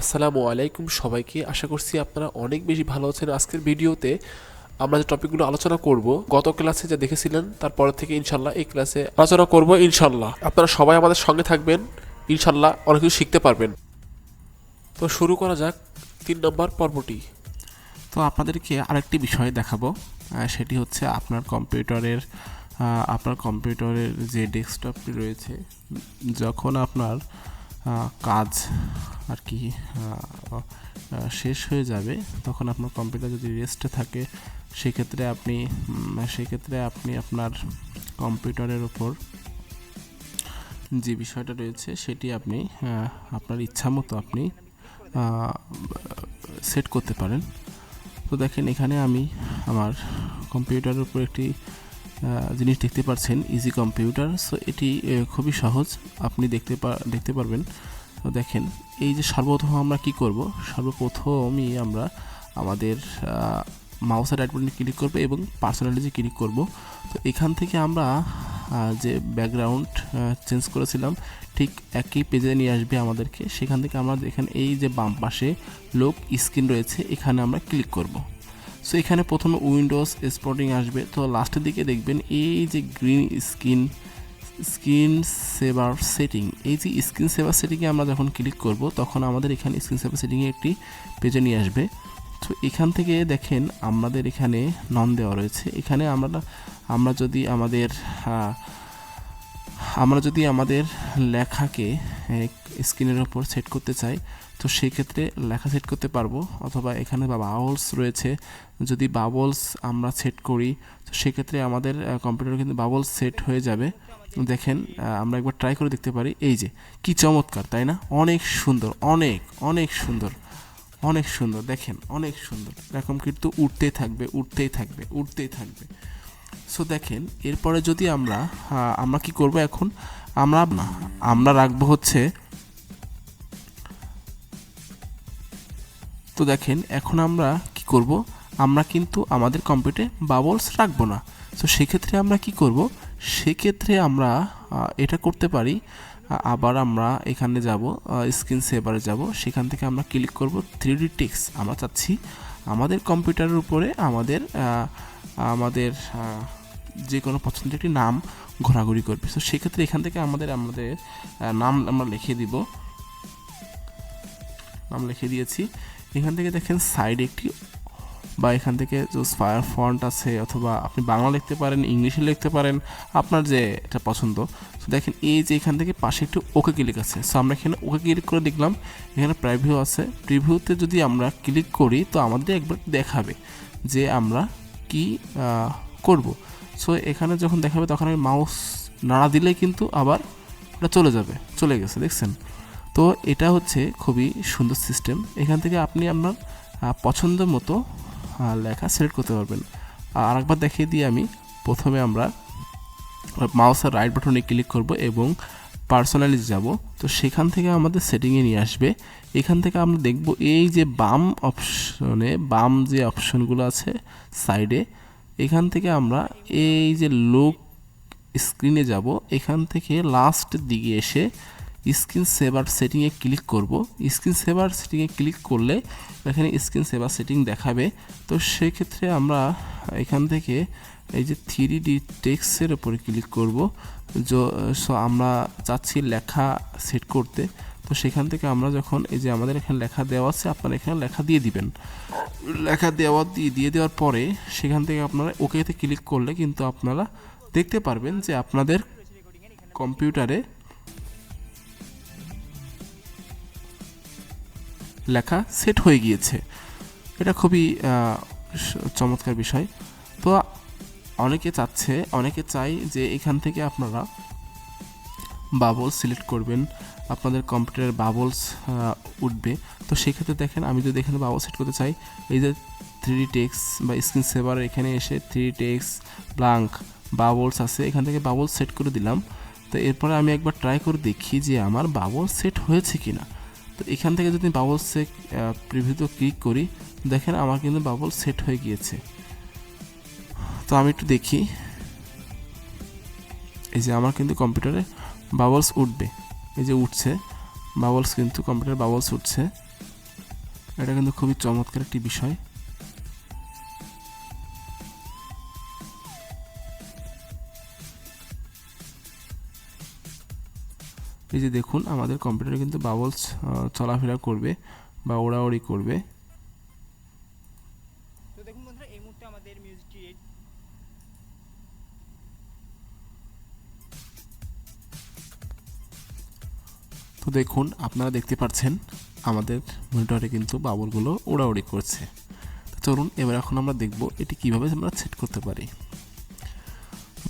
আসসালামু আলাইকুম সবাইকে। আশা করছি আপনারা অনেক বেশি ভালো আছেন। আজকের ভিডিওতে আমরা যে টপিকগুলো আলোচনা করব, গত ক্লাসে যা দেখেছিলেন তারপর থেকে ইনশাল্লাহ এই ক্লাসে আলোচনা করব ইনশাল্লাহ আপনারা সবাই আমাদের সঙ্গে থাকবেন ইনশাল্লাহ অনেক কিছু শিখতে পারবেন। তো শুরু করা যাক তিন নম্বর পর্বটি। তো আপনাদেরকে আরেকটি বিষয় দেখাবো সেটি হচ্ছে আপনার কম্পিউটারের আপনার কম্পিউটারের যে ডেস্কটপটি রয়েছে, যখন আপনার কাজ আর কি শেষ হয়ে যাবে, তখন আপনার কম্পিউটার যদি রেস্টে থাকে, সেক্ষেত্রে আপনি সেক্ষেত্রে আপনি আপনার কম্পিউটারের ওপর যে বিষয়টা রয়েছে, সেটি আপনি আপনার ইচ্ছা মতো আপনি সেট করতে পারেন। তো দেখেন, এখানে আমি আমার কম্পিউটারের উপর একটি জিনিস দেখতে পাচ্ছেন ইজি কম্পিউটার সো এটি খুবই সহজ। আপনি দেখতে দেখতে পারবেন। তো দেখেন এই যে সর্বপ্রথম আমরা কি করব? সর্বপ্রথমই আমরা আমাদের মাউসের রাইট বাটনে ক্লিক করব এবং পার্সোনালিটি ক্লিক করব। তো এখান থেকে আমরা যে ব্যাকগ্রাউন্ড চেঞ্জ করেছিলাম, ঠিক একই পেজে নিয়ে আসবে আমাদেরকে। সেখান থেকে আমরা এখানে এই যে বাম পাশে লোক স্ক্রিন রয়েছে, এখানে আমরা ক্লিক করব। সো এখানে প্রথমে উইন্ডোজ স্পটিং আসবে। তো লাস্টের দিকে দেখবেন এই যে green screen screen saver setting, এই যে স্ক্রিন সেভার সেটিংয়ে আমরা যখন ক্লিক করব, তখন আমাদের এখানে স্ক্রিন সেভার সেটিংয়ে একটি পেজে নিয়ে আসবে। তো এখান থেকে দেখেন আমাদের এখানে নন দেওয়া রয়েছে। এখানে আমরা আমরা যদি আমাদের আমরা যদি আমাদের লেখাকে স্ক্রিনের ওপর সেট করতে চাই তো সেই ক্ষেত্রে লেখা সেট করতে পারব, অথবা এখানে বা বাবলস রয়েছে। যদি বাবলস আমরা সেট করি, তো সেক্ষেত্রে আমাদের কম্পিউটারে কিন্তু বাবলস সেট হয়ে যাবে। দেখেন আমরা একবার ট্রাই করে দেখতে পারি। এই যে, কি চমৎকার, তাই না? অনেক সুন্দর, অনেক অনেক সুন্দর অনেক সুন্দর, দেখেন, অনেক সুন্দর। এরকম কিন্তু উঠতেই থাকবে উঠতেই থাকবে উঠতেই থাকবে। সো দেখেন, এরপরে যদি আমরা আমরা কি করব এখন? আমরা আমরা রাখব হচ্ছে তো দেখেন, এখন আমরা কি করব? আমরা কিন্তু আমাদের কম্পিউটারে বাবলস রাখব না। তো সেক্ষেত্রে আমরা কি করব? সেক্ষেত্রে আমরা এটা করতে পারি। আবার আমরা এখানে যাব স্ক্রিন সেভারে যাব। সেখান থেকে আমরা ক্লিক করব থ্রি ডি টেক্স আমরা চাচ্ছি আমাদের কম্পিউটারের উপরে আমাদের আমাদের যে কোনো পছন্দের একটি নাম ঘোরাঘুরি করবে। তো সেক্ষেত্রে এখান থেকে আমাদের আমাদের নাম আমরা লিখে দিব। নাম লিখে দিয়েছি। এখান থেকে দেখেন সাইড একটি, বা এখান থেকে যে ফায়ার ফন্ট আছে, অথবা আপনি বাংলা লিখতে পারেন, ইংলিশে লিখতে পারেন, আপনার যে এটা পছন্দ। তো দেখেন এই যে এখান থেকে পাশে একটু ওকে ক্লিক আছে। সো আমরা এখানে ওকে ক্লিক করে দেখলাম, এখানে প্রিভিউ আছে। প্রিভিউতে যদি আমরা ক্লিক করি, তো আমাদের একবার দেখাবে যে আমরা কি করব। সো এখানে যখন দেখাবে, তখন আমি মাউস নাড়া দিলে কিন্তু আবার ওটা চলে যাবে, চলে গেছে, দেখছেন? তো এটা হচ্ছে খুবই সুন্দর সিস্টেম এখান থেকে আপনি আপনার পছন্দ মতো লেখা সিলেক্ট করতে পারবেন। আর একবার দেখিয়ে দিই আমি, প্রথমে আমরা মাউসের রাইট বাটনে ক্লিক করব এবং পার্সোনালিজ যাব। তো সেখান থেকে আমাদের সেটিংয়ে নিয়ে আসবে। এখান থেকে আমরা দেখব এই যে বাম অপশনে বাম যে অপশনগুলো আছে সাইডে এখান থেকে আমরা এই যে লোক স্ক্রিনে যাব। এখান থেকে লাস্টের দিকে এসে স্ক্রিন সেভার সেটিংয়ে ক্লিক করব। স্ক্রিন সেভার সেটিংয়ে ক্লিক করলে এখানে স্ক্রিন সেভার সেটিং দেখাবে। তো সেক্ষেত্রে আমরা এখান থেকে এই যে থ্রি ডি টেক্সের উপরে ক্লিক করব। সো আমরা চাচ্ছি লেখা সেট করতে। তো সেখান থেকে আমরা যখন এই যে আমাদের এখানে লেখা দেওয়া আছে, আপনারা এখানে লেখা দিয়ে দিবেন। লেখা দেওয়া দিয়ে দিয়ে দেওয়ার পরে সেখান থেকে আপনারা ওকেতে ক্লিক করলে কিন্তু আপনারা দেখতে পারবেন যে আপনাদের কম্পিউটারে লেখা সেট হয়ে গিয়েছে। এটা খুবই চমৎকার বিষয়। তো অনেকে চাচ্ছে, অনেকে চাই যে এখান থেকে আপনারা বাবলস সিলেক্ট করবেন। আপনাদের কম্পিউটারের বাবলস উঠবে। তো সেক্ষেত্রে দেখেন, আমি যদি এখানে বাবল সেট করতে চাই, এই যে থ্রি টেক্স বা স্ক্রিন সেভার এখানে এসে থ্রি টেক্স ব্লাঙ্ক বাবলস আছে, এখান থেকে বাবলস সেট করে দিলাম। তো এরপরে আমি একবার ট্রাই করে দেখি যে আমার বাবল সেট হয়েছে কি না তো এখান থেকে যদি বাবল সেক প্রিভিউতে ক্লিক করি, দেখেন আমার কিন্তু বাবল সেট হয়ে গিয়েছে। তো আমি একটু দেখি। এই যে আমার কিন্তু কম্পিউটারে বাবলস উঠবে। এই যে উঠছে বাবলস কিন্তু কম্পিউটার বাবলস উঠছে। এটা কিন্তু খুবই চমৎকার একটি বিষয়। এই যে দেখুন আমাদের কম্পিউটারে কিন্তু বাবলস চলাফেরা করবে বা ওড়াওড়ি করবে। তো দেখুন বন্ধুরা এই মুহূর্তে আমাদের মিউজিকটি তো দেখুন আপনারা দেখতে পাচ্ছেন আমাদের মনিটরে কিন্তু বাবলগুলো ওড়াউড়ি করছে। তো চলুন এবার এখন আমরা দেখব এটি কীভাবে আমরা সেট করতে পারি।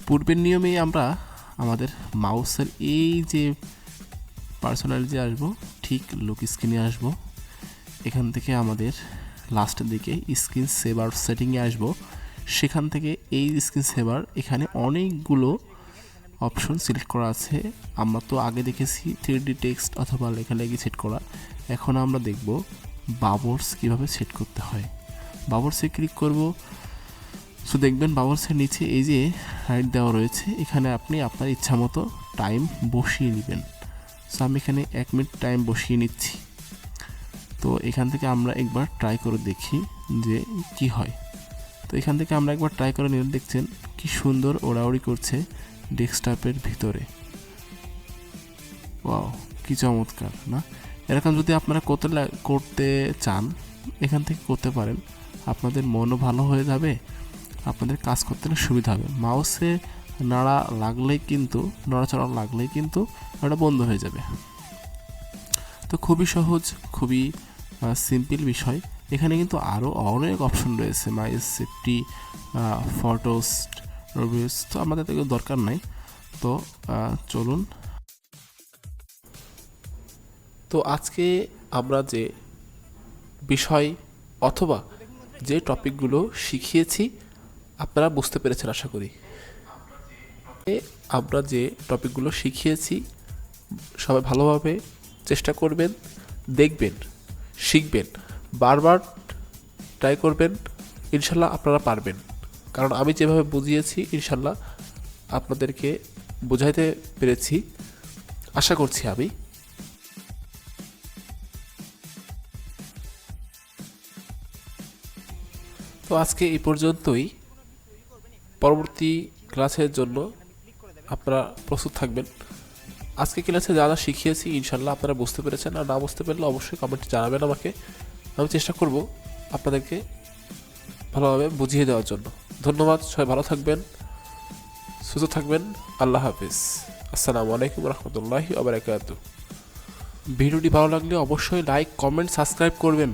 পূর্বের নিয়মেই আমরা আমাদের মাউসের এই যে পার্সোনালিটি আসব, ঠিক লুক স্ক্রিনে আসব। এখান থেকে আমাদের লাস্টের দিকে স্ক্রিন সেভার সেটিংয়ে আসব। সেখান থেকে এই স্ক্রিন সেভার এখানে অনেকগুলো অপশন সিলেক্ট করা আছে। আমরা তো আগে দেখেছি থ্রি টেক্সট অথবা লেখালেখি সেট করা। এখন আমরা দেখব বাবর্স কীভাবে সেট করতে হয়। বাবর্সে ক্লিক করব। সো দেখবেন বাবর্সের নিচে এই যে রাইট দেওয়া রয়েছে, এখানে আপনি আপনার ইচ্ছা মতো টাইম বসিয়ে নেবেন। সো আমি এখানে এক মিনিট টাইম বসিয়ে নিচ্ছি। তো এখান থেকে আমরা একবার ট্রাই করে দেখি যে কি হয়। তো এখান থেকে আমরা একবার ট্রাই করে নিলে দেখছেন কি সুন্দর ওড়াউড়ি করছে ডেস্কটপের ভিতরে। ওয়াও কি চমৎকার, না? এরকম যদি আপনারা করতে করতে চান, এখান থেকে করতে পারেন। আপনাদের মনও ভালো হয়ে যাবে, আপনাদের কাজ করতে সুবিধা হবে। মাউসে নাড়া লাগলেই কিন্তু, নড়াচড়া লাগলেই কিন্তু ওটা বন্ধ হয়ে যাবে। তো খুবই সহজ, খুবই সিম্পল বিষয়। এখানে কিন্তু আরও অনেক অপশন রয়েছে মাই সেফটি ফটোস রিভিউস তো আমাদের তো দরকার নাই। তো চলুন। তো আজকে আমরা যে বিষয় অথবা যে টপিকগুলো শিখিয়েছি, আপনারা বুঝতে পেরেছেন, আশা করি। আমরা যে টপিকগুলো শিখিয়েছি, সবাই ভালোভাবে চেষ্টা করবেন, দেখবেন, শিখবেন, বারবার ট্রাই করবেন, ইনশাল্লাহ আপনারা পারবেন। কারণ আমি যেভাবে বুঝিয়েছি, ইনশাল্লাহ আপনাদেরকে বোঝাইতে পেরেছি। আশা করছি আমি। তো আজকে এই পর্যন্তই। পরবর্তী ক্লাসের জন্য আপনারা প্রস্তুত থাকবেন। আজকে ক্লাসে যা যা শিখিয়েছি ইনশাল্লাহ আপনারা বুঝতে পেরেছেন। আর না বুঝতে পারলে অবশ্যই কমেন্টে জানাবেন আমাকে। আমি চেষ্টা করব আপনাদেরকে ভালোভাবে বুঝিয়ে দেওয়ার জন্য। ধন্যবাদ, সবাই ভালো থাকবেন, সুস্থ থাকবেন। আল্লাহ হাফিজ। আসসালামু আলাইকুম রহমতুল্লাহি আবরাকাতু ভিডিওটি ভালো লাগলে অবশ্যই লাইক কমেন্ট সাবস্ক্রাইব করবেন।